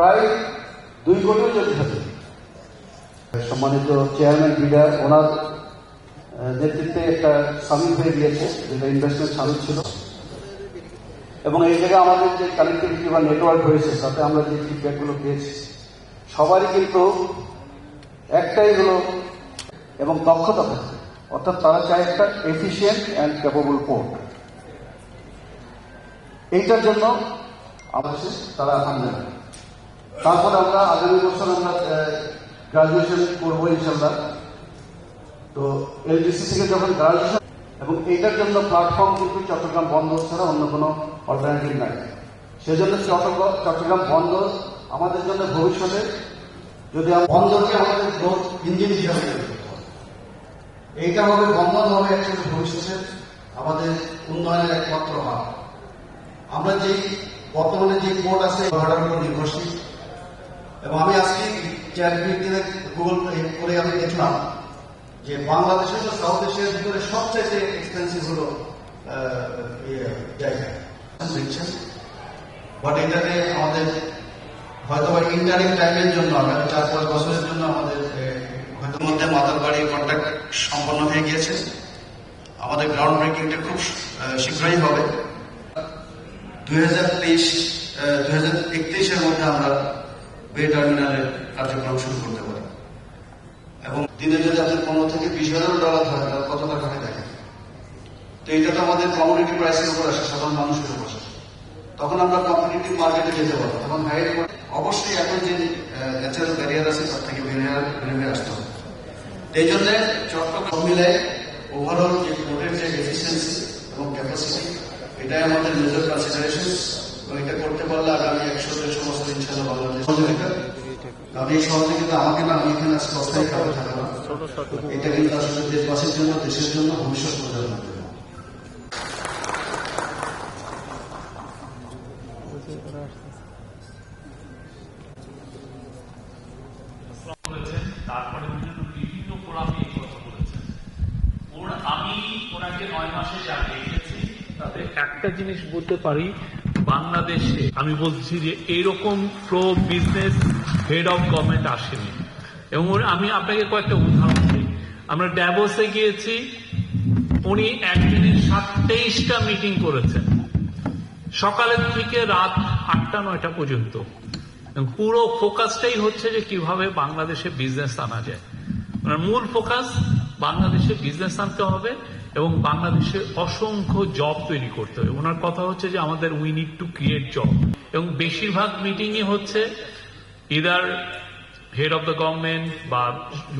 প্রায় দুই কোটিও যেতে থাকে সম্মানিত চেয়ারম্যান লিডার ওনার নেতৃত্বে একটা সামিট হয়ে গিয়েছে, যেটা ইনভেস্টমেন্ট সামিট ছিল। এবং এই জায়গায় আমাদের যে কানেক্টিভিটি বা নেটওয়ার্ক হয়েছে তাতে আমরা যে ফিডব্যাকগুলো পেয়েছি, সবারই কিন্তু একটাই হলো এবং দক্ষতা। অর্থাৎ তারা চায় একটা এফিসিয়েন্ট অ্যান্ড ক্যাপেবল পোর্ট এইটার জন্য আমাদের তারা আনবে না তারপরে আমরা আগামী বছর আমরা গ্রাজুয়েশন করব ইনশাল্লাহ তো এলডিসি থেকে যখন গ্রাজুয়েশন এবং এইটার জন্য প্ল্যাটফর্ম কিন্তু চট্টগ্রাম বন্ধ ছাড়া অন্য কোনো অল্টারনেটিভ নাই। সেজন্য চট্টগ্রাম চট্টগ্রাম বন্ধ আমাদের জন্য ভবিষ্যতে যদি বন্দরকে আমাদের ইঞ্জিন হিসাবে হবে। এইটা হবে বন্ধন হবে একসাথে ভবিষ্যতে আমাদের উন্নয়নের একমাত্র হাত। আমরা যেই বর্তমানে যে কোড আছে উপর নির্ভরশীল। এবং আমি আজকে চ্যাটবিটিতে গুগল করে আমি দেখলাম যে বাংলাদেশের তো সাউথ এশিয়ার ভিতরে সবচেয়ে এক্সপেন্সিভ হলো ইয়ে, বাট এটাতে আমাদের হয়তো বা ইন্টারিম টাইমের জন্য আগামী চার পাঁচ বছরের জন্য আমাদের হয়তো মধ্যে মাতার বাড়ি কন্ট্রাক্ট সম্পন্ন হয়ে গিয়েছে। আমাদের গ্রাউন্ড ব্রেকিংটা খুব শীঘ্রই হবে। দুই হাজার তেইশ দুই হাজার একত্রিশের মধ্যে আমরা বে কার্যক্রম শুরু করতে পারি। এবং দিনে যদি আপনার পনেরো থেকে বিশ হাজার ডলার হয় তাহলে কত টাকা দেখেন। তো এটা তো আমাদের কমিউনিটি প্রাইসের উপর আসে, সাধারণ মানুষের উপর তখন আমরা কম্পিটিটিভ মার্কেটে যেতে পারব। তখন হাইট অবশ্যই এখন যে ন্যাচারাল ব্যারিয়ার আছে, তার থেকে বেরিয়ে আসতে হবে। এই জন্য চট্টগ্রাম মিলায় ওভারঅল যে পোর্টের যে এফিসিয়েন্সি এবং ক্যাপাসিটি এটাই আমাদের মেজর কনসিডারেশন এবং এটা করতে পারলে আগামী একশো দেড়শো বছর ইনশাল্লাহ বাংলাদেশ সহযোগিতা কারণ এই সহযোগিতা আমাকে না, আমি এখানে আজকে অস্থায়ী কারণে থাকা না। এটা কিন্তু আসলে দেশবাসীর জন্য, দেশের জন্য ভবিষ্যৎ তাতে একটা জিনিস বলতে পারি বাংলাদেশে আমি বলছি যে এরকম pro business head of government আসেনি। এবং আমি আপনাকে কয়েকটা উদাহরণ দিই। আমরা ড্যাবোসে গিয়েছি, উনি একদিনে সাততেইশটা মিটিং করেছেন। সকালের থেকে রাত আটটা, নয়টা পর্যন্ত। পুরো ফোকাসটাই হচ্ছে যে কীভাবে বাংলাদেশে বিজনেস আনা যায়। মূল ফোকাস বাংলাদেশে বিজনেস আনতে হবে। এবং বাংলাদেশে অসংখ্য জব তৈরি করতে হবে ওনার কথা হচ্ছে যে আমাদের we need to create job এবং বেশিরভাগ মিটিংই হচ্ছে either head of the government বা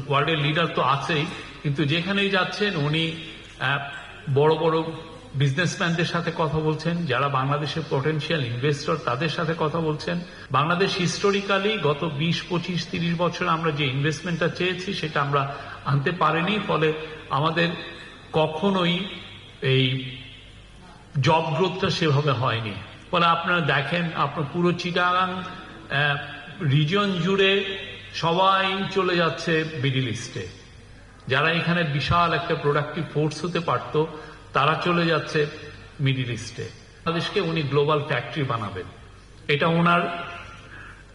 ওয়ার্ল্ডের লিডার তো আছেই, কিন্তু যেখানেই যাচ্ছেন উনি বড় বড় বিজনেসম্যানদের সাথে কথা বলছেন, যারা বাংলাদেশের পটেনশিয়াল ইনভেস্টর তাদের সাথে কথা বলছেন। বাংলাদেশ হিস্টোরিক্যালি গত বিশ, পঁচিশ, তিরিশ বছর আমরা যে ইনভেস্টমেন্টটা চেয়েছি, সেটা আমরা আনতে পারিনি, ফলে আমাদের কখনোই এই জব গ্রোথটা সেভাবে হয়নি। ফলে আপনারা দেখেন, আপনার পুরো চিটাগাং রিজন জুড়ে সবাই চলে যাচ্ছে মিডিল ইস্টে যারা এখানে বিশাল একটা প্রোডাক্টিভ ফোর্স হতে পারত, তারা চলে যাচ্ছে মিডিল ইস্টে বাংলাদেশকে উনি গ্লোবাল ফ্যাক্টরি বানাবেন। এটা ওনার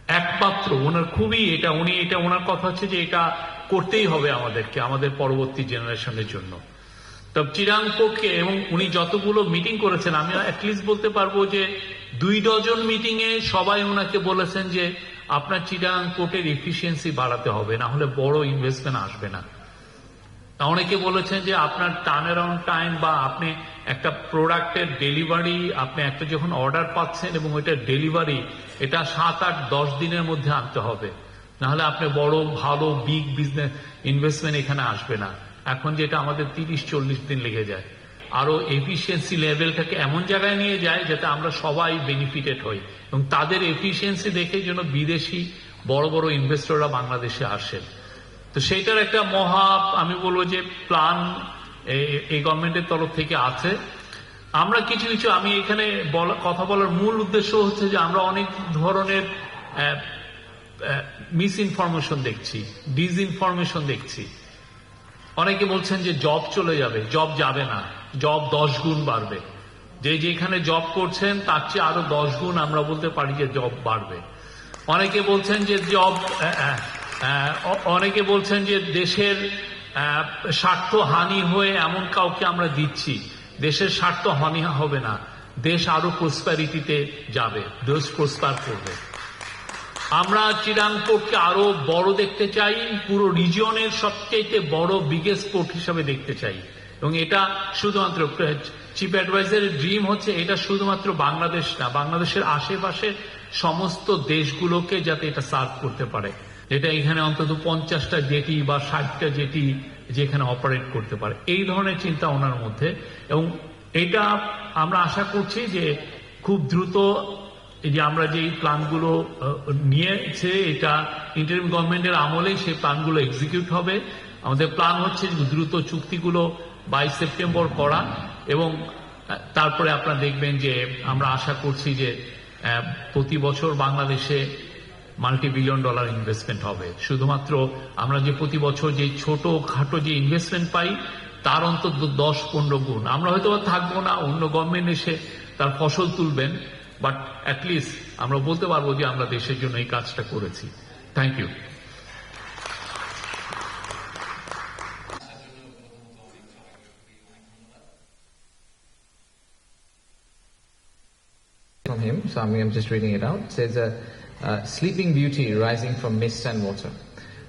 একমাত্র, ওনার খুবই এটা, উনি, এটা ওনার কথা হচ্ছে যে এটা করতেই হবে আমাদেরকে, আমাদের পরবর্তী জেনারেশনের জন্য। তো চিরাংপোকে এবং উনি যতগুলো মিটিং করেছেন, আমি বলতে পারব যে দুই ডজন সবাই ওনাকে বলেছেন যে আপনার এফিসিয়েন্সি বাড়াতে হবে, না হলে বড় ইনভেস্টমেন্ট আসবে না। অনেকে বলেছেন যে আপনার টার্ন অ্যারাউন্ড টাইম বা আপনি একটা প্রোডাক্টের ডেলিভারি আপনি একটা যখন অর্ডার পাচ্ছেন এবং ওইটার ডেলিভারি এটা সাত আট দশ দিনের মধ্যে আনতে হবে। নাহলে আপনি বড়, ভালো বিগ বিজনেস ইনভেস্টমেন্ট এখানে আসবে না। এখন যেটা আমাদের তিরিশ, চল্লিশ দিন লেগে যায়। আরও এফিসিয়েন্সি লেভেলটাকে এমন জায়গায় নিয়ে যায় যাতে আমরা সবাই বেনিফিটেড হই। এবং তাদের এফিসিয়েন্সি দেখে যেন বিদেশি বড় বড় ইনভেস্টররা বাংলাদেশে আসেন। তো সেইটার একটা মহা, আমি বলব যে প্ল্যান এই গভর্নমেন্টের তরফ থেকে আছে। আমরা কিছু কিছু, আমি এখানে কথা বলার মূল উদ্দেশ্য হচ্ছে যে আমরা অনেক ধরনের মিস ইনফরমেশন দেখছি ডিস ইনফরমেশন দেখছি। অনেকে বলছেন যে জব চলে যাবে জব যাবে না জব দশ গুণ বাড়বে। যে যেখানে জব করছেন, তার চেয়ে আরও দশ গুণ আমরা বলতে পারি যে জব বাড়বে। অনেকে বলছেন যে জব অনেকে বলছেন যে দেশের স্বার্থ হানি হয়ে এমন কাউকে আমরা দিচ্ছি। দেশের স্বার্থ হানি হবে না। দেশ আরও প্রসপ্যারিটিতে যাবে, দেশ প্রস্পার করবে। আমরা চিরাং পোর্টকে আরও বড় দেখতে চাই, পুরো রিজিয়নের সবচেয়ে বড় বিগেস্ট পোর্ট হিসাবে দেখতে চাই। এবং এটা শুধুমাত্র চিফ অ্যাডভাইজারের ড্রিম হচ্ছে, এটা শুধুমাত্র বাংলাদেশ না, বাংলাদেশের আশেপাশের সমস্ত দেশগুলোকে যাতে এটা সার্ভ করতে পারে। যেটা এখানে অন্তত পঞ্চাশটা জেটি বা ষাটটা জেটি যেখানে অপারেট করতে পারে। এই ধরনের চিন্তা ওনার মধ্যে। এবং এটা আমরা আশা করছি যে খুব দ্রুত এই যে আমরা যে প্ল্যানগুলো নিয়েছে, এটা ইন্টারিম গভর্নমেন্টের আমলেই সেই প্ল্যানগুলো এক্সিকিউট হবে। আমাদের প্ল্যান হচ্ছে দ্রুত চুক্তিগুলো বাইশ সেপ্টেম্বর করা এবং তারপরে আপনারা দেখবেন যে আমরা আশা করছি যে প্রতি বছর বাংলাদেশে মাল্টি বিলিয়ন ডলার ইনভেস্টমেন্ট হবে। শুধুমাত্র আমরা যে প্রতি বছর যে ছোট খাটো যে ইনভেস্টমেন্ট পাই, তার অন্তত দশ পনেরো গুণ। আমরা হয়তো থাকব না, অন্য গভর্নমেন্ট এসে তার ফসল তুলবেন বাট অ্যাটলিস্ট আমরা বলতে পারব যে আমরা দেশের জন্য এই কাজটা করেছি thank you from him, so I'm, I'm just reading it out. It says, uh, uh, sleeping beauty rising from mist and water.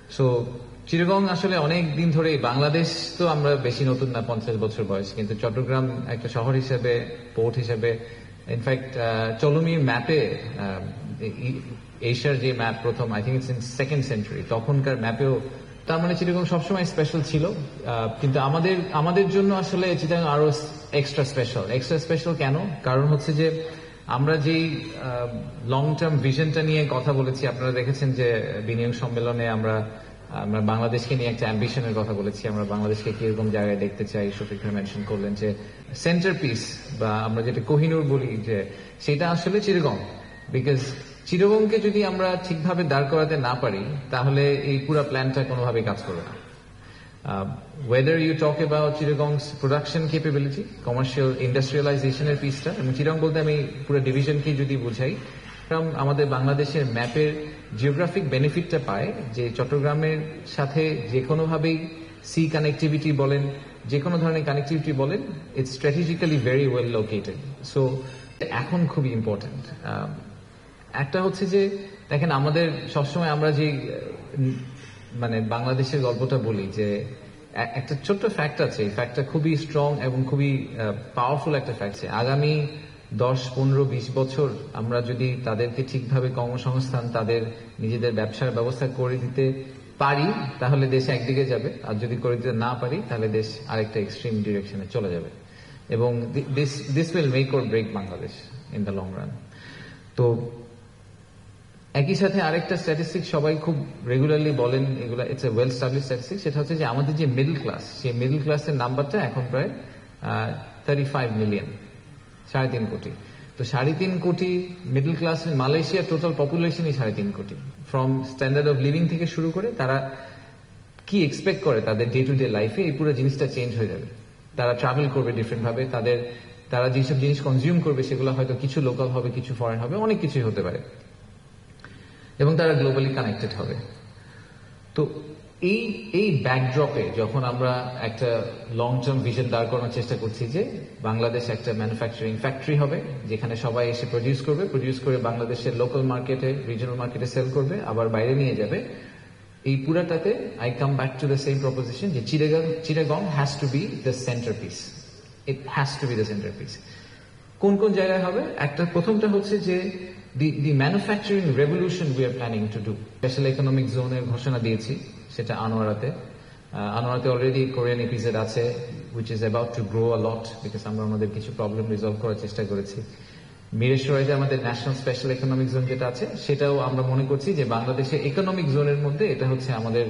So, Chittagong আসলে অনেক দিন ধরে বাংলাদেশ তো আমরা বেশি নতুন না পঞ্চাশ বছর বয়স কিন্তু চট্টগ্রাম একটা শহর হিসেবে পোর্ট হিসেবে ইনফ্যাক্ট চলমির ম্যাপে এশিয়ার যে ম্যাপ প্রথম I think in second century তখনকার ম্যাপেও তার মানে চিরগং সবসময় স্পেশাল ছিল আহ, কিন্তু আমাদের আমাদের জন্য আসলে চিটাং আরও এক্সট্রা স্পেশাল এক্সট্রা স্পেশাল কেন? কারণ হচ্ছে যে আমরা যেই লং টার্ম ভিশনটা নিয়ে কথা বলেছি আপনারা দেখেছেন যে বিনিয়োগ সম্মেলনে আমরা আমরা বাংলাদেশকে নিয়ে একটা অ্যাম্বিশনের কথা বলেছি। আমরা বাংলাদেশকে কীরকম জায়গায় দেখতে চাই শফিক ভাই মেনশন করলেন যে সেন্টার পিস বা আমরা যেটা কোহিনুর বলি যে সেটা আসলে চিরগম। বিকজ চিরগমকে যদি আমরা ঠিকভাবে দাঁড় করাতে না পারি, তাহলে এই পুরো প্ল্যানটা কোনোভাবেই কাজ করবে না। Whether you you talk about production commercial industrialization এর পিসটা এবং চিরং বলতে আমি পুরো ডিভিশনকে যদি বুঝাই আমাদের বাংলাদেশের ম্যাপের জিওগ্রাফিক বেনিফিটটা পায় যে চট্টগ্রামের সাথে যে কোনোভাবেই সি কানেক্টিভিটি বলেন, যে কোনো ধরনের কানেক্টিভিটি বলেন it's strategically very well located so এখন খুবই ইম্পর্ট্যান্ট একটা হচ্ছে যে, দেখেন আমাদের সবসময় আমরা যে মানে বাংলাদেশের গল্পটা বলি যে একটা ছোট্ট ফ্যাক্ট আছে, এই ফ্যাক্টটা খুবই স্ট্রং এবং খুবই পাওয়ারফুল একটা ফ্যাক্ট আছে আগামী দশ, পনেরো, বিশ বছর আমরা যদি তাদেরকে ঠিকভাবে কর্মসংস্থান, তাদের নিজেদের ব্যবসার ব্যবস্থা করে দিতে পারি, তাহলে দেশ একদিকে যাবে। আর যদি করে দিতে না পারি, তাহলে দেশ আরেকটা এক্সট্রিম ডিরেকশনে চলে যাবে। এবং this this will make or break Bangladesh in the long run তো একই সাথে আরেকটা স্ট্যাটিস্টিক সবাই খুব রেগুলারলি বলেন, এগুলা it's a well establish statistic সেটা হচ্ছে যে আমাদের যে মিডল ক্লাস সেই মিডল ক্লাসের নাম্বারটা এখন প্রায় থার্টি ফাইভ মিলিয়ন সাড়ে তিন কোটি। তো সাড়ে তিন কোটি মিডল ক্লাস মালয়েশিয়ার টোটাল পপুলেশনই সাড়ে তিন কোটি। ফ্রম স্ট্যান্ডার্ড অফ লিভিং থেকে শুরু করে তারা কি এক্সপেক্ট করে তাদের ডে টু ডে লাইফে এই পুরো জিনিসটা চেঞ্জ হয়ে যাবে। তারা ট্রাভেল করবে ডিফারেন্ট ভাবে, তাদের, তারা যেসব জিনিস কনজিউম করবে সেগুলো হয়তো কিছু লোকাল হবে, কিছু ফরেন হবে, অনেক কিছুই হতে পারে। এবং তারা গ্লোবালি কানেক্টেড হবে। তো এই এই ব্যাকড্রপে যখন আমরা একটা লং টার্ম ভিশন দাঁড় করানোর চেষ্টা করছি যে বাংলাদেশ একটা ম্যানুফ্যাকচারিং ফ্যাক্টরি হবে, যেখানে সবাই এসে প্রডিউস করবে প্রডিউস করে বাংলাদেশের লোকাল মার্কেটে রিজনাল মার্কেটে সেল করবে, আবার বাইরে নিয়ে যাবে। এই পুরাটাতে I come back to the same proposition যে Chittagong has to be the centrepiece it has to be the centrepiece কোন কোন জায়গায় হবে? একটা প্রথমটা হচ্ছে যে the the manufacturing revolution we are planning to do special economic জোনের ঘোষণা দিয়েছি। সেটা আনোয়ারাতে। আনোয়ারাতে অলরেডি কোরিয়ান এপিসোড আছে which is about to grow a lot because আমরা আমাদের কিছু প্রবলেম রিজলভ করার চেষ্টা করেছি। মিরেশ্বরাইতে আমাদের ন্যাশনাল স্পেশাল ইকোনমিক জোন যেটা আছে, সেটাও আমরা মনে করছি যে বাংলাদেশের ইকোনমিক জোনের মধ্যে এটা হচ্ছে আমাদের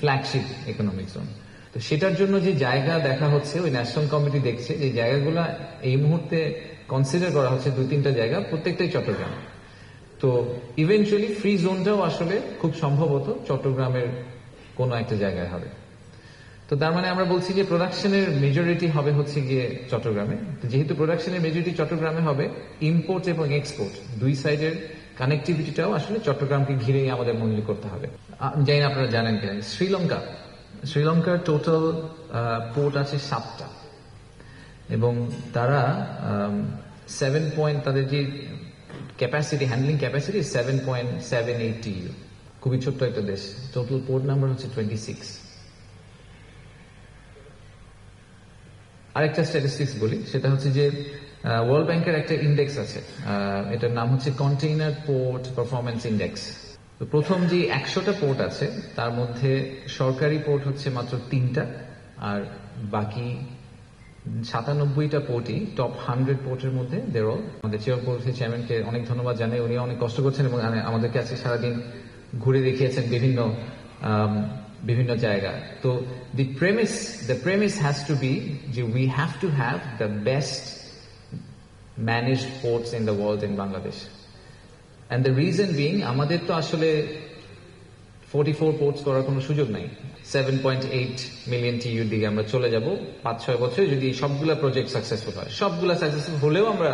ফ্ল্যাগশিপ ইকোনমিক জোন তো সেটার জন্য যে জায়গা দেখা হচ্ছে, ওই ন্যাশনাল কমিটি দেখছে, যে জায়গাগুলো এই মুহূর্তে কনসিডার করা হচ্ছে দুই তিনটা জায়গা, প্রত্যেকটাই চট্টগ্রাম। তো ইভেনচুয়ালি ফ্রি জোনটাও আসলে খুব সম্ভবত চট্টগ্রামের কোনো একটা জায়গায় হবে। তো তার মানে আমরা বলছি যে প্রোডাকশনের মেজরিটি হবে হচ্ছে গিয়ে চট্টগ্রামে। যেহেতু প্রোডাকশনের মেজরিটি চট্টগ্রামে হবে ইম্পোর্ট এবং এক্সপোর্ট দুই সাইডের কানেক্টিভিটিটাও আসলে চট্টগ্রামকে ঘিরেই আমাদের মূল্য করতে হবে। জানি না আপনারা জানেন কিনা। শ্রীলঙ্কা। শ্রীলঙ্কার টোটাল পোর্ট আছে সাতটা। এবং তারা সেভেন পয়েন্ট তাদের যে capacity handling capacity seven point seven eight খুবই ছোট্ট একটা দেশ। টোটাল পোর্ট নাম্বার হচ্ছে টোয়েন্টি সিক্স আরেকটা স্ট্যাটিস্টিক্স বলি, সেটা হচ্ছে যে ওয়ার্ল্ড ব্যাংকের একটা ইন্ডেক্স আছে। এটার নাম হচ্ছে কন্টেইনার পোর্ট পারফরমেন্স ইন্ডেক্স প্রথম যে একশোটা পোর্ট আছে, তার মধ্যে সরকারি পোর্ট হচ্ছে মাত্র তিনটা, আর বাকি সাতানব্বইটা পোর্টই টপ হান্ড্রেড পোর্টের মধ্যে দেরো আমাদের চেয়ার পোর্টের চেয়ারম্যানকে অনেক ধন্যবাদ জানাই উনি অনেক কষ্ট করছেন এবং আমাদেরকে আজকে সারাদিন ঘুরে দেখিয়েছেন বিভিন্ন বিভিন্ন জায়গা। তো the premise the premise has to be যে we have to have the best managed ports in the world in Bangladesh and the reason being আমাদের তো আসলে ফোর্টি ফোর পোর্টস করার কোনো সুযোগ নাই। সেভেন পয়েন্ট এইট মিলিয়ন টিউর দিকে আমরা চলে যাব পাঁচ ছয় বছরে যদি সবগুলা প্রজেক্ট সাকসেসফুল হয়। সবগুলা সাকসেসফুল হলেও আমরা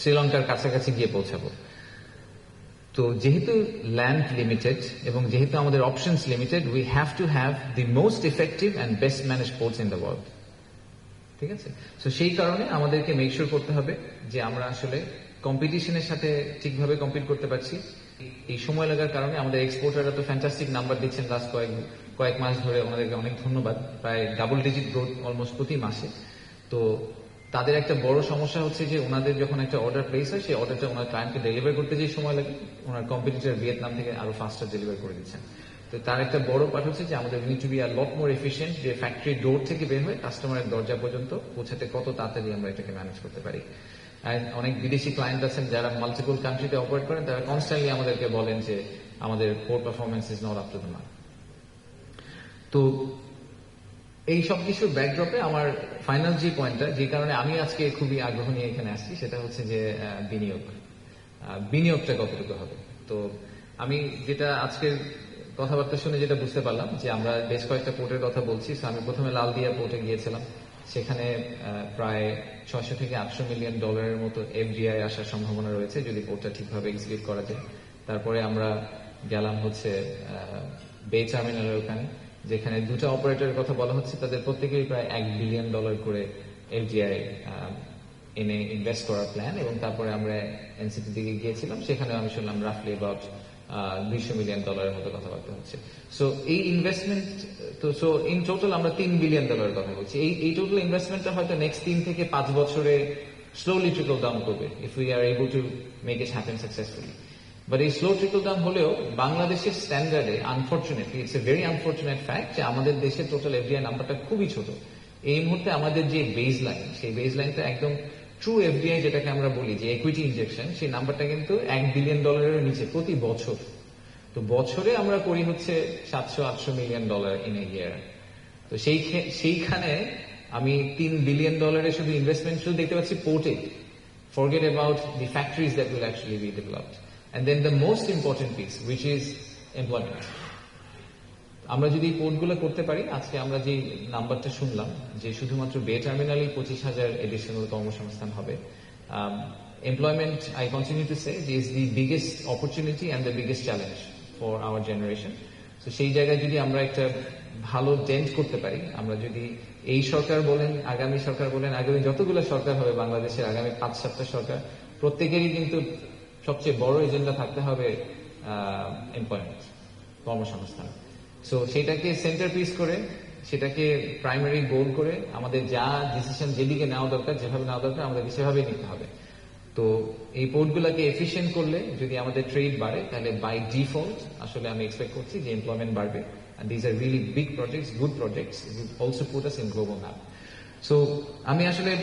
শ্রীলঙ্কার কাছাকাছি গিয়ে পৌঁছাবো। তো যেহেতু ল্যান্ড লিমিটেড এবং যেহেতু আমাদের options limited we have to have the most effective and best manage ports in the world ঠিক আছে? তো সেই কারণে আমাদেরকে মেকশোর করতে হবে যে আমরা আসলে কম্পিটিশনের সাথে ঠিকভাবে কম্পিট করতে পারছি। এই সময় লাগার কারণে আমাদের এক্সপোর্টাররা তো ফ্যান্টাস্টিক নাম্বার দিচ্ছেন লাস্ট কয়েক কয়েক মাস ধরে। ওনাদেরকে অনেক ধন্যবাদ। প্রায় ডাবল ডিজিট গ্রোথ অলমোস্ট প্রতি মাসে। তো তাদের একটা বড় সমস্যা হচ্ছে যে ওনাদের যখন একটা অর্ডার প্লেস হয়, সেই অর্ডারটা ওনার ক্লায়েন্টকে ডেলিভার করতে যে সময় লাগে। ওনার কম্পিটিটর ভিয়েতনাম থেকে আরও ফাস্টার ডেলিভার করে দিচ্ছেন। তো তার একটা বড় পার্ট হচ্ছে যে আমাদের need to be a lot more efficient যে ফ্যাক্টরি ডোর থেকে বের হয়ে কাস্টমারের দরজা পর্যন্ত পৌঁছাতে কত তাড়াতাড়ি আমরা এটাকে ম্যানেজ করতে পারি। অনেক বিদেশি ক্লায়েন্ট আছেন যারা মাল্টিপল কান্ট্রিতে অপারেট করেন, তারা কনস্ট্যান্টলি আমাদেরকে বলেন যে আমাদের port performance is not up to the mark তো এই সব কিছুর ব্যাকড্রপে আমার ফাইনাল যে পয়েন্টটা যে কারণে আমি আজকে খুবই আগ্রহ নিয়ে এখানে আসছি, সেটা হচ্ছে যে বিনিয়োগ। বিনিয়োগটা কতটুকু হবে? তো আমি যেটা আজকের কথাবার্তা শুনে যেটা বুঝতে পারলাম, যে আমরা বেশ কয়েকটা পোর্টের কথা বলছি আমি প্রথমে লালদিয়া পোর্টে গিয়েছিলাম। সেখানে প্রায় ছয়শো থেকে আটশো মিলিয়ন ডলারের মতো এফডিআই আসার সম্ভাবনা রয়েছে, যদি পোর্টটা ঠিকভাবে এক্সিকিউট করা যায়। তারপরে আমরা গেলাম হচ্ছে বে টার্মিনালের ওখানে। যেখানে দুটো অপারেটরের কথা বলা হচ্ছে, তাদের প্রত্যেকেরই প্রায় এক বিলিয়ন ডলার করে এফডিআই এনে ইনভেস্ট করার প্ল্যান এবং তারপরে আমরা এনসিপি দিকে গিয়েছিলাম সেখানে আমি শুনলাম রাফলি অ্যাবাউট দুইশো মিলিয়ন ডলারের মতো কথাবার্তা হচ্ছে। সো এই ইনভেস্টমেন্ট তো সো ইন টোটাল আমরা তিন বিলিয়ন ডলারের কথা বলছি। এই এই টোটাল ইনভেস্টমেন্টটা হয়তো নেক্সট তিন থেকে পাঁচ বছরে স্লোলি ট্রিকল ডাউন করবে if we are able to make it happen successfully but এই স্লো ট্রিকল ডাউন হলেও বাংলাদেশের স্ট্যান্ডার্ডে unfortunately it's a very unfortunate fact যে আমাদের দেশের টোটাল এফডিআই নাম্বারটা খুবই ছোট। এই মুহূর্তে আমাদের যে বেজ লাইন সেই বেজ লাইনটা একদম ট্রু এফডিআই যেটাকে আমরা বলি, যে ইকুইটি ইনজেকশন সেই নাম্বারটা কিন্তু এক বিলিয়ন ডলারের নিচে প্রতি বছর। তো বছরে আমরা করি হচ্ছে সাতশো, আটশো million dollar in a year তো সেই সেইখানে আমি তিন বিলিয়ন ডলারের শুধু ইনভেস্টমেন্ট শুধু দেখতে পাচ্ছি পোর্টে forget about the factories that will actually be developed. And then the most important piece, which is employment. আমরা যদি এই পোর্টগুলো করতে পারি আজকে আমরা যে নাম্বারটা শুনলাম যে শুধুমাত্র বে টার্মিনালেই পঁচিশ হাজার এডিশনাল কর্মসংস্থান হবে employment I continue to say is the biggest opportunity and the biggest challenge for our generation তো সেই জায়গায় যদি আমরা একটা ভালো ডেন্ট করতে পারি আমরা যদি এই সরকার বলেন আগামী সরকার বলেন আগামী যতগুলো সরকার হবে বাংলাদেশের আগামী পাঁচ সাতটা সরকার প্রত্যেকেরই কিন্তু সবচেয়ে বড় এজেন্ডা থাকতে হবে এমপ্লয়মেন্ট কর্মসংস্থান। সো সেটাকে সেন্টার পিস করে, সেটাকে প্রাইমারি গোল করে আমাদের যা ডিসিশন যেদিকে নেওয়া দরকার, যেভাবে নেওয়া দরকার আমাদের সেভাবে নিতে হবে। তো, এই পোর্টগুলোকে এফিসিয়েন্ট করলে যদি আমাদের ট্রেড বাড়ে, তাহলে বাই ডিফল্ট আসলে আমি এক্সপেক্ট করছি যে এমপ্লয়মেন্ট বাড়বে। And these are really big projects, good projects, it would also put us in so আমি আসলে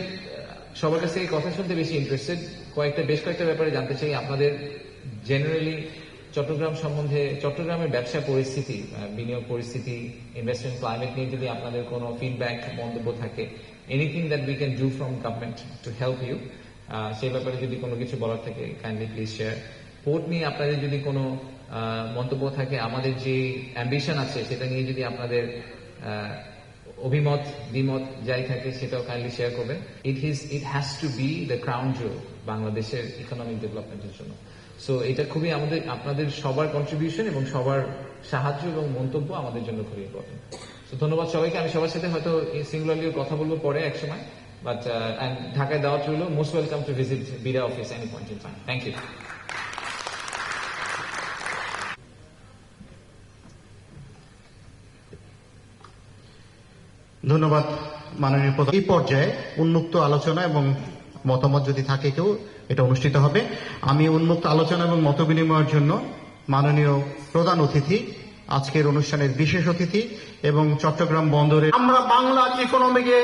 সবার কাছ থেকে কথা শুনতে বেশি ইন্টারেস্টেড কয়েকটা বেশ কয়েকটা ব্যাপারে জানতে চাই আপনাদের। জেনারেলি চট্টগ্রাম সম্বন্ধে চট্টগ্রামের ব্যবসা পরিস্থিতি বিনিয়োগ পরিস্থিতি ইনভেস্টমেন্ট ক্লাইমেট নিয়ে যদি আপনাদের কোনো ফিডব্যাক মন্তব্য থাকে anything that we can do from government to help you সেই ব্যাপারে যদি কোনো কিছু বলার থাকে কাইন্ডলি প্লিজ শেয়ার পোর্ট নিয়ে আপনাদের যদি কোনো মন্তব্য থাকে, আমাদের যে অ্যাম্বিশন আছে, সেটা নিয়ে যদি আপনাদের অভিমত, দ্বিমত যাই থাকে সেটাও কাইন্ডলি শেয়ার করবেন it is it has to be the crown jewel বাংলাদেশের ইকোনমিক ডেভেলপমেন্টের জন্য। সো এটা খুবই আমাদের, আপনাদের সবার কন্ট্রিবিউশন এবং সবার সাহায্য এবং মন্তব্য আমাদের জন্য খুবই ইম্পর্টেন্ট তো ধন্যবাদ সবাইকে। আমি সবার সাথে হয়তো সিঙ্গুলারলি কথা বলব পরে এক সময় বাট ঢাকায় দাওয়াত রইল most welcome to visit বিরা office any point in time thank you ধন্যবাদ মাননীয় প্রধান। এই পর্যায়ে উন্মুক্ত আলোচনা এবং মতামত যদি থাকে কেউ, এটা অনুষ্ঠিত হবে। আমি উন্মুক্ত আলোচনা এবং মত বিনিময়ের জন্য মাননীয় প্রধান অতিথি, আজকের অনুষ্ঠানের বিশেষ অতিথি এবং চট্টগ্রাম বন্দরে আমরা বাংলার ইকোনমিকে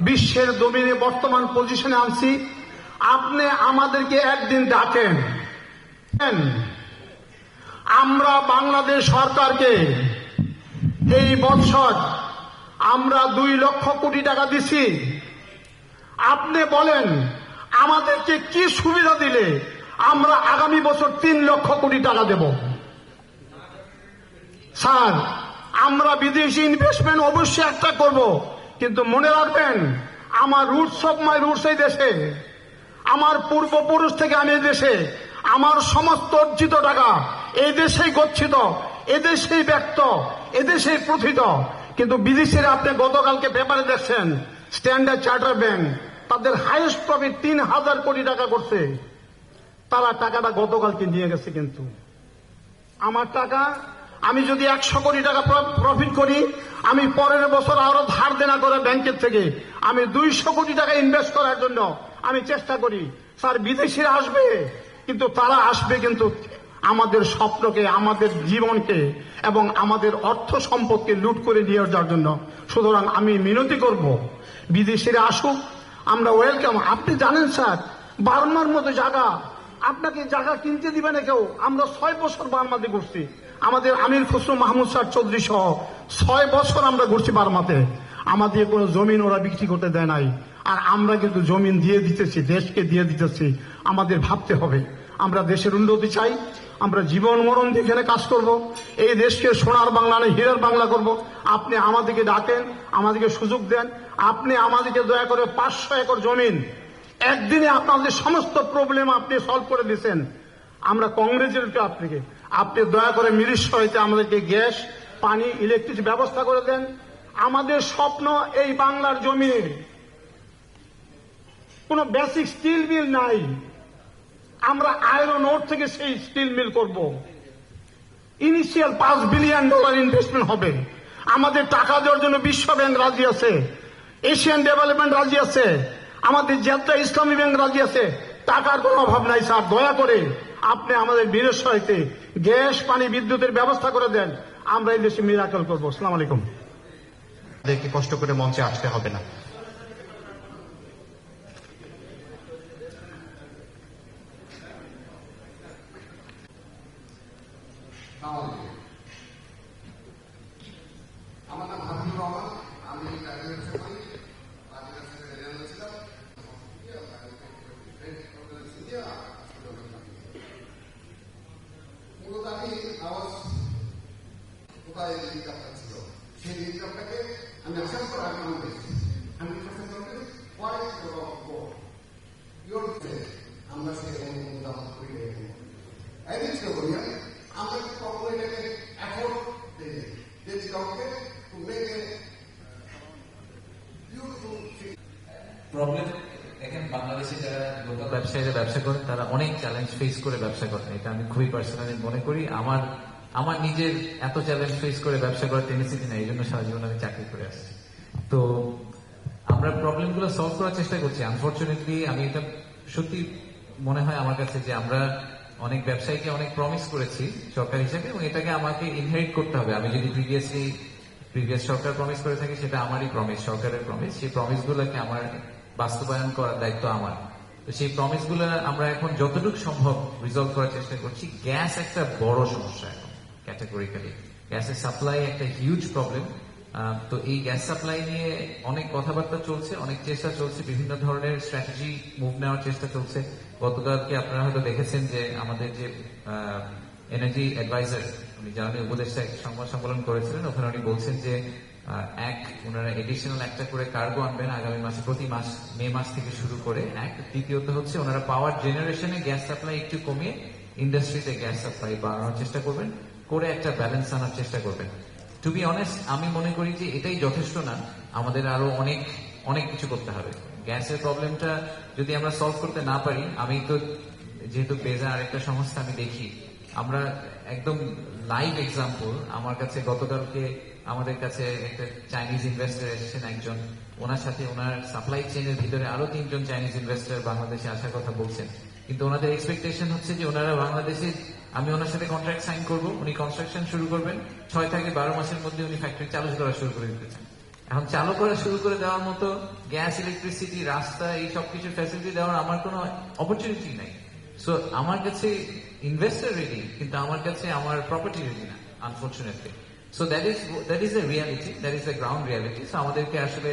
বিশ্বের দমিনে বর্তমান পজিশনে আনছি। আপনি আমাদেরকে একদিন ডাকেন। আমরা বাংলাদেশ সরকারকে এই বছর আমরা দুই লক্ষ কোটি টাকা দিছি। আপনি বলেন, আমাদেরকে কি সুবিধা দিলে আমরা আগামী বছর তিন লক্ষ কোটি টাকা দেব? স্যার, আমরা বিদেশি ইনভেস্টমেন্ট অবশ্যই একটা করব, কিন্তু মনে রাখবেন, আমার রুটস অফ মাই রুটস এই দেশে। আমার পূর্বপুরুষ থেকে আমি দেশে। আমার সমস্ত অর্জিত টাকা এই দেশেই গচ্ছিত, এদেশেই ব্যক্ত, এদেশেই প্রথিত। কিন্তু বিদেশিরা আপনি গতকালকে পেপারে দেখছেন স্ট্যান্ডার্ড চার্টার ব্যাংক তাদের হাইয়েস্ট প্রফিট তিন হাজার কোটি টাকা করছে। তারা টাকাটা গতকালকে নিয়ে গেছে কিন্তু। আমার টাকা, আমি যদি একশো কোটি টাকা প্রফিট করি, আমি পরের বছর আরও ধার দেনা করে ব্যাংকের থেকে, আমি দুইশো কোটি টাকা ইনভেস্ট করার জন্য আমি চেষ্টা করি। স্যার, বিদেশিরা আসবে, কিন্তু তারা আসবে কিন্তু আমাদের স্বপ্নকে, আমাদের জীবনকে এবং আমাদের অর্থ সম্পদকে লুট করে নিয়ে যাওয়ার জন্য। সুতরাং আমি মিনতি করব, বিদেশিরা আসুক, আমরা ওয়েলকাম আপনি জানেন স্যার, বার্মার মতো জায়গা, আপনাকে জায়গা কিনতে দিবে না কেউ। আমরা ছয় বছর বার্মাতে ঘুরছি। আমাদের আমির খসরু মাহমুদ স্যার চৌধুরী সহ ছয় বছর আমরা ঘুরছি বার্মাতে। আমাদের কোনো জমিন ওরা বিক্রি করতে দেয় নাই। আর আমরা কিন্তু জমিন দিয়ে দিতেছি, দেশকে দিয়ে দিতেছি। আমাদের ভাবতে হবে। আমরা দেশের উন্নতি চাই, আমরা জীবন মরণ দিয়ে কাজ করব, এই দেশকে সোনার বাংলা নয় হীরার বাংলা করব। আপনি আমাদেরকে ডাকেন, আমাদেরকে সুযোগ দেন, আপনি আমাদেরকে দয়া করে পাঁচশো একর জমিন একদিনে আপনাদের সমস্ত প্রবলেম আপনি সলভ করে দিচ্ছেন আমরা কংগ্রেসের আপনাকে, আপনি দয়া করে মিলিশতে আমাদেরকে গ্যাস, পানি ইলেকট্রিক ব্যবস্থা করে দেন। আমাদের স্বপ্ন এই বাংলার জমিনে। কোনো বেসিক স্টিল মিল নাই। আমরা আয়রন ওর থেকে সেই স্টিল মিল করব। ইনিশিয়াল পাঁচ বিলিয়ন ডলার ইনভেস্টমেন্ট হবে। আমাদের টাকা দেওয়ার জন্য বিশ্ব ব্যাংক রাজি আছে। এশিয়ান ডেভেলপমেন্ট রাজি আছে। আমাদের জেদ্দা ইসলামী ব্যাংক রাজি আছে। টাকার কোনো অভাব নাই স্যার, দয়া করে আপনি আমাদের সহায়তে গ্যাস, পানি, বিদ্যুতের ব্যবস্থা করে দেন। আমরা এই দেশে মিরাকল করব। আসসালাম আলাইকুম। কষ্ট করে মঞ্চে আসতে হবে না। আমার নাম করি মূলত আমি সেই লিডকাপটাকে আমি আমি আমার দেখছি আমি আমরা কখনো এটাকে এফোর্ড দিই দিচ্ছি কাউকে to make a beautiful problem দেখেন বাংলাদেশে যারা লোকাল ব্যবসায়ীরা ব্যবসা করেন তারা অনেক চ্যালেঞ্জ ফেস করে ব্যবসা করেন এটা আমি খুবই পার্সোনালি মনে করি। আমার আমার নিজের এত চ্যালেঞ্জ ফেস করে ব্যবসা করার টেন্ডেন্সি নেই এই জন্য সারা জীবন আমি চাকরি করে আসছি। তো আমরা প্রবলেমগুলো সলভ করার চেষ্টা করছি। আনফর্চুনেটলি আমি এটা সত্যি মনে হয় আমার কাছে যে আমরা অনেক ব্যবসায়ীকে অনেক প্রমিস করেছি সরকার হিসেবে, এবং এটাকে আমাকে ইনহেরিট করতে হবে। আমি যদি প্রিভিয়াসলি প্রিভিয়াস সরকার প্রমিস করে থাকি, সেটা আমারই প্রমিস সরকারের প্রমিস সেই প্রমিস গুলোকে আমার বাস্তবায়ন করার দায়িত্ব আমার। তো সেই প্রমিসগুলো আমরা এখন যতটুকু সম্ভব রিজলভ করার চেষ্টা করছি। গ্যাস একটা বড় সমস্যা এখন ক্যাটাগরিক্যালি গ্যাসের সাপ্লাই একটা হিউজ প্রবলেম তো এই গ্যাস সাপ্লাই নিয়ে অনেক কথাবার্তা চলছে, অনেক চেষ্টা চলছে, বিভিন্ন ধরনের স্ট্র্যাটেজি মুভ নেওয়ার চেষ্টা চলছে। গতকালকে আপনারা হয়তো দেখেছেন যে আমাদের যে এনার্জি অ্যাডভাইজার উনি জ্বালানি উপদেষ্টা সংবাদ সম্মেলন করেছিলেন, ওখানে উনি বলছেন যে এক, ওনারা এডিশনাল একটা করে কার্গো আনবেন আগামী মাসে, প্রতি মাস, মে মাস থেকে শুরু করে। এক, দ্বিতীয়ত হচ্ছে ওনারা পাওয়ার জেনারেশনে গ্যাস সাপ্লাই একটু কমিয়ে ইন্ডাস্ট্রিতে গ্যাস সাপ্লাই বাড়ানোর চেষ্টা করবেন, করে একটা ব্যালেন্স আনার চেষ্টা করবেন। টু বি অনেস্ট আমি মনে করি যে এটাই যথেষ্ট না, আমাদের আরও অনেক অনেক কিছু করতে হবে। গ্যাসের প্রবলেমটা যদি আমরা সলভ করতে না পারি, আমি তো যেহেতু বেজা আরেকটা সংস্থা, আমি দেখি। আমরা একদম লাইভ এক্সাম্পল আমার কাছে গতকালকে আমাদের কাছে একটা চাইনিজ ইনভেস্টর এসেছেন একজন। ওনার সাথে ওনার সাপ্লাই চেনের ভিতরে আরও তিনজন চাইনিজ ইনভেস্টর বাংলাদেশে আসার কথা বলছেন। কিন্তু ওনাদের এক্সপেকটেশন হচ্ছে যে ওনারা বাংলাদেশে, আমি ওনার সাথে কন্ট্রাক্ট সাইন করব, উনি কনস্ট্রাকশন শুরু করবেন, ছয় থেকে বারো মাসের মধ্যে উনি ফ্যাক্টরি চালু করা শুরু করে দিতে চান। এখন চালু করা শুরু করে দেওয়ার মতো গ্যাস ইলেকট্রিসিটি রাস্তা, এই সব কিছু ফ্যাসিলিটি দেওয়ার আমার কোনো অপরচুনিটি নাই। সো আমার কাছে ইনভেস্টার রেডি কিন্তু আমার কাছে আমার প্রপার্টি রেডি না unfortunately so that is that is a reality that is a ground reality so আমাদেরকে আসলে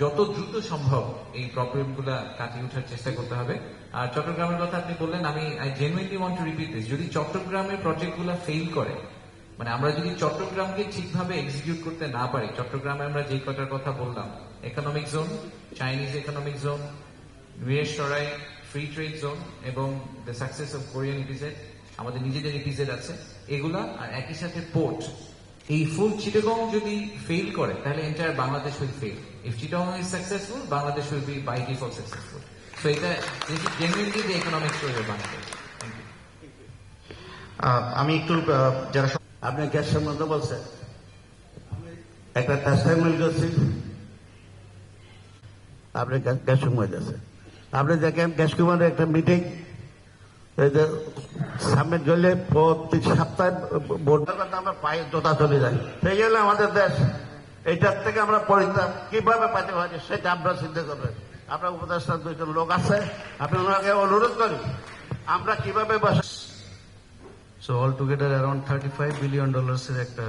যত দ্রুত সম্ভব এই প্রবলেমগুলা কাটিয়ে ওঠার চেষ্টা করতে হবে। আর চট্টগ্রামের কথা আপনি বললেন, আমি I genuinely want to repeat this যদি চট্টগ্রামের প্রজেক্টগুলা ফেল করে মানে আমরা যদি চট্টগ্রামকে ঠিকভাবে এক্সিকিউট করতে না পারি, চট্টগ্রামে আমরা যেই কটার কথা বললাম economic zone Chinese economic zone বীরেশ্বরাই free trade zone এবং the success of Korean EPZ আমাদের নিজেদের ইপিজেড আছে, এগুলা আর একই সাথে পোর্ট এই ফুল চিটাগং যদি ফেল করে তাহলে entire Bangladesh will fail if Chittagong is successful Bangladesh will be by default successful so এটা is genuinely the economic story of Bangladesh ah, আমি একটু যারা আপনি গ্যাস সম্বন্ধে বলছেন একটা টেস্টাইমেন্ট করছি। আপনি গ্যাস- সময় আছে আপনি দেখেন গ্যাস কুমারের একটা মিটিং যে সাবমিট প্রতি সপ্তাহে ভোট দেওয়ার আমরা পায়ে জোতা চলে যাই সেই জন্য আমাদের দেশ। এইটার থেকে আমরা পরিত্রাণ কীভাবে পাইতে পারি সেটা আমরা চিন্তা করবেন। আপনার উপদেষ্টা দুইজন লোক আছে আপনি ওনাকে অনুরোধ করি, আমরা কীভাবে so all together around thirty five billion ডলার্সের একটা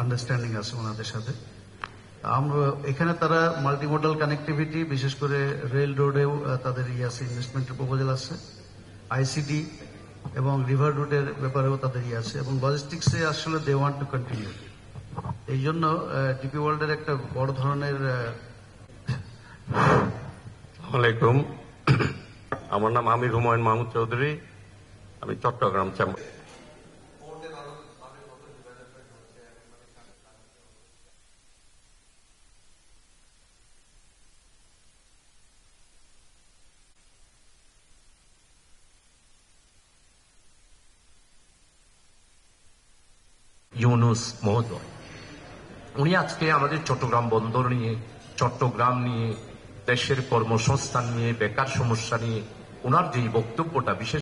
আন্ডারস্ট্যান্ডিং আছে ওনাদের সাথে। আমরা এখানে তারা মাল্টিমোডাল কানেক্টিভিটি বিশেষ করে রেল রোডেও তাদের ইয়ে আছে ইনভেস্টমেন্টের প্রপোজাল আছে আইসিডি এবং রিভার রুটের ব্যাপারেও তাদের ইয়ে আছে এবং লজিস্টিক্সে আসলে দে ওয়ান্ট টু কন্টিনিউ এই জন্য ডিপি ওয়ার্ল্ডের একটা বড় ধরনের আমার নাম আমির হুমায়ুন মাহমুদ চৌধুরী। আমি চট্টগ্রাম চেম্বার ইউনুস মহোদয়। উনি আজকে আমাদের চট্টগ্রাম বন্দর নিয়ে, চট্টগ্রাম নিয়ে, দেশের কর্মসংস্থান নিয়ে, বেকার সমস্যা নিয়ে ওনার যে বক্তব্যটা, বিশেষ